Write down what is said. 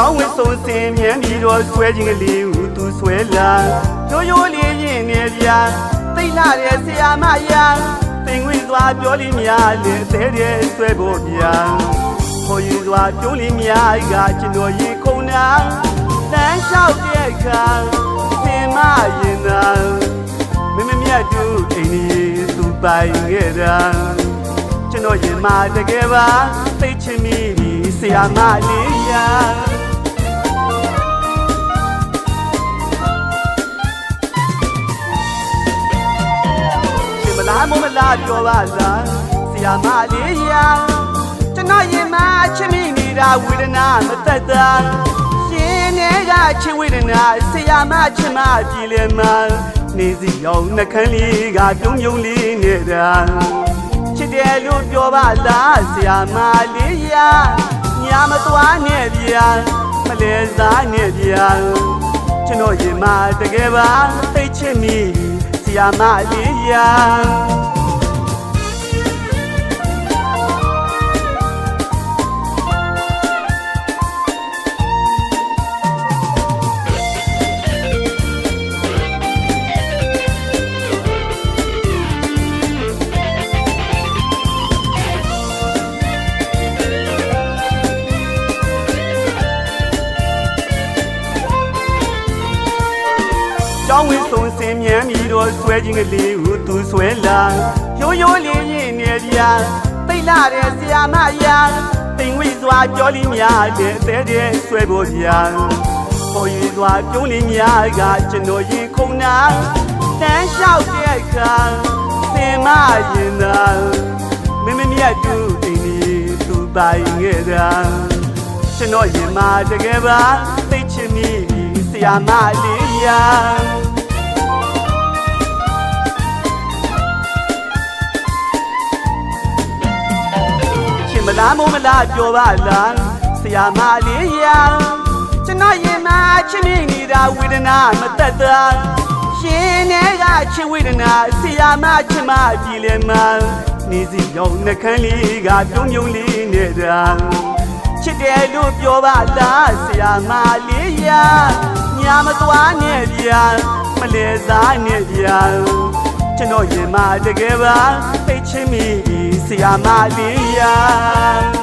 ကျောင်းဝင်ဆုံးစင်မြန်းပြီးတော့ဆွဲခြင်းကလေးဟူသူဆွဲလာရိုးရိုးလေးရင်နေဗျာသိမ့်လာတဲ့ဆရာမယာတင်ဝင်စွာပြောလိများလေအသေးတဲ့ဆွဲဖို့ဗျာခေါ်ယူစွာပြုံးလိများကကျွန်တော်ရေခုန်နာတန်းလျှောက်တဲ့အခါသင်မရင်သာမမမြတ်တူအိမ်ကြီးသူပိုင်ခဲ့တာကျွန်တော်ရင်မာတကယ်ပါသိချင်မိပြီဆရာမလေးရာ လားမမလားပြောပါလားဆရာမလေးရာကျွန်တော်ရင်မာချစ်မိနေတာဝေဒနာမသက်သာရှင်နဲ့ကချစ်ဝေဒနာဆရာမချစ်မပြီလေမနေစီရောက်နှခမ်းလေးကပြုံးပြုံးလေးနေတာချစ်တယ်လို့ပြောပါလားဆရာမလေးရာညာမသွားနဲ့ဗျာမလဲစားနဲ့ဗျာကျွန်တော်ရင်မတကယ်ပါသိချစ်မိဆရာမလေးရာ ဝင်ဆုံးစင်မြန်းပြီးတော့ဆွဲခြင်းကလေးကိုသူဆွဲလာရိုးရိုးလေးရင်နေဗျာသိမ့်လာတဲ့ဆရာမယာတိမ်ဝိစွာကြောလိများတဲ့အသေးတဲ့ဆွဲဖို့ဗျာပေါ်ယူစွာပြုံးလေးများကကျွန်တော်ရင်ခုန်နာတန်းလျှောက်တဲ့အခါသင်မရင်သာမမမြတ်တူအိမ်ကြီးသူပိုင်ခဲ့တာကျွန်တော်ရင်မာတကယ်ပါသိချင်မိပြီဆရာမလေးရာ လားမမလားပြောပါလားဆရာမလေးရာကျွန်တော်ရင်မာချစ်မိနေတာဝေဒနာမသက်သာရှင်နဲ့ကချစ်ဝေဒနာဆရာမချစ်မပြီလေမနေစီရောက်နှခမ်းလေးကပြုံးပြုံးလေးနေတာချစ်တယ်လို့ပြောပါလားဆရာမလေးရာညာမသွားနဲ့ဗျာမလဲစားနဲ့ဗျာကျွန်တော်ရင်မတကယ်ပါ သိချင်မိဆရာမလေးရာ